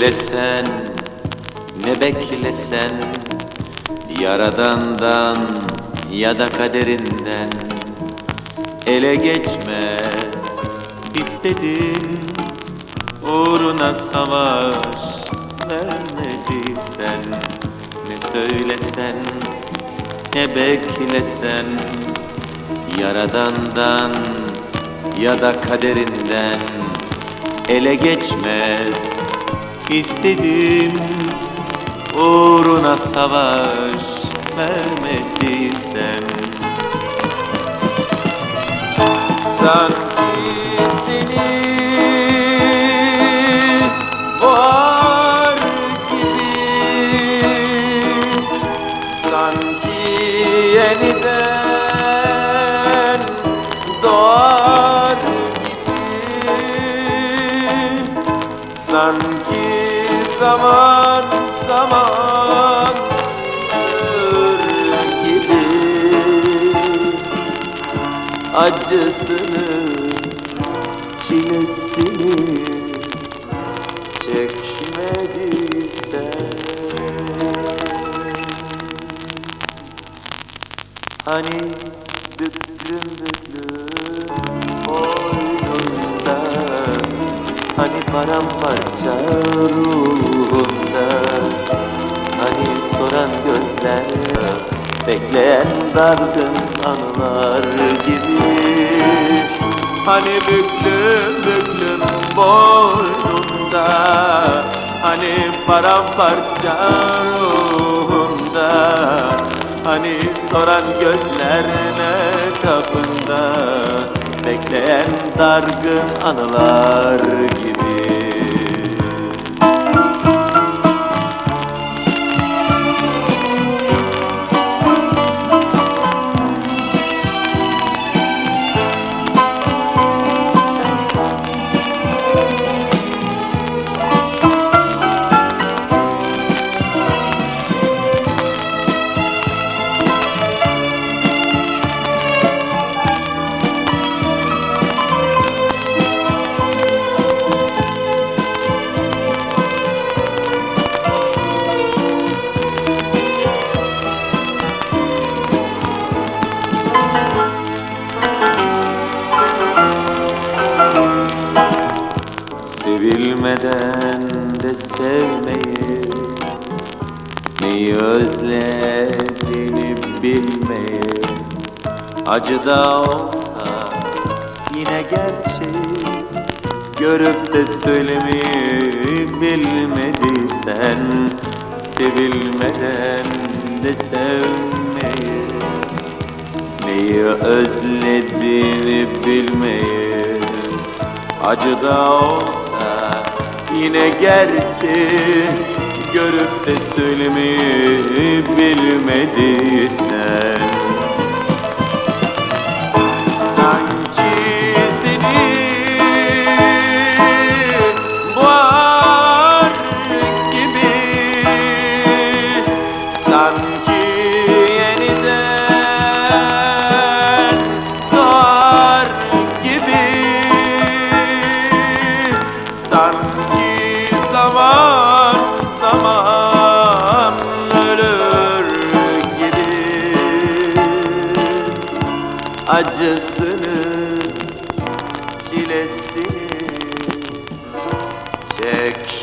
söylesen ne beklesen Yaradandan ya da kaderinden. Ele geçmez istedin Uğruna savaş vermediysen. Ne söylesen ne beklesen Yaradandan ya da kaderinden. Ele geçmez istedim. Uğruna savaş vermediysen. Sanki seni var gibi. Sanki yeniden sanki zaman zaman ölür gibi. Acısını çilesini çekmediysen Hani büklüm büklüm boynunda Hani paramparça ruhunda Hani soran gözler Bekleyen dargın anılar gibi. Hani büklüm büklüm boynunda Hani paramparça ruhunda Hani soran gözlerine kapında Bekleyen dargın anılar gibi Sevilmeden de sevmeyi Neyi özlediğini bilmeyi Acı da olsa yine gerçeği Görüp de söylemeyi bilmediysen Sevilmeden de sevmeyi Neyi özlediğini bilmeyi Acı da olsa yine gerçi Görüp de söylemeyi bilmediysen Acısını çilesini çekmediysen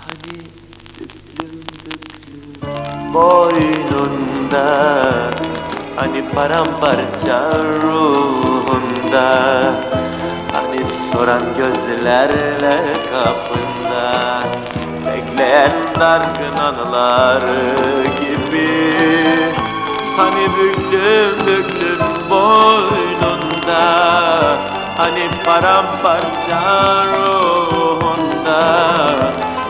Hani büklüm büklüm boynunda Hani paramparça ruhunda Hani soran gözlerle kapında dargın anılar gibi. Hani büklüm büklüm boynunda Hani paramparça ruhunda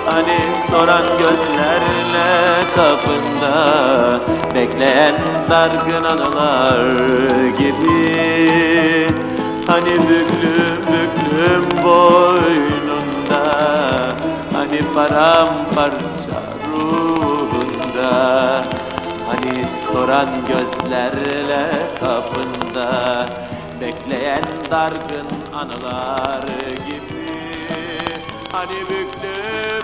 Hani soran gözlerle kapında Bekleyen dargın anılar gibi. Hani büklüm paramparça ruhunda. Hani soran gözlerle kapında Bekleyen dargın anılar gibi. Hani boynunda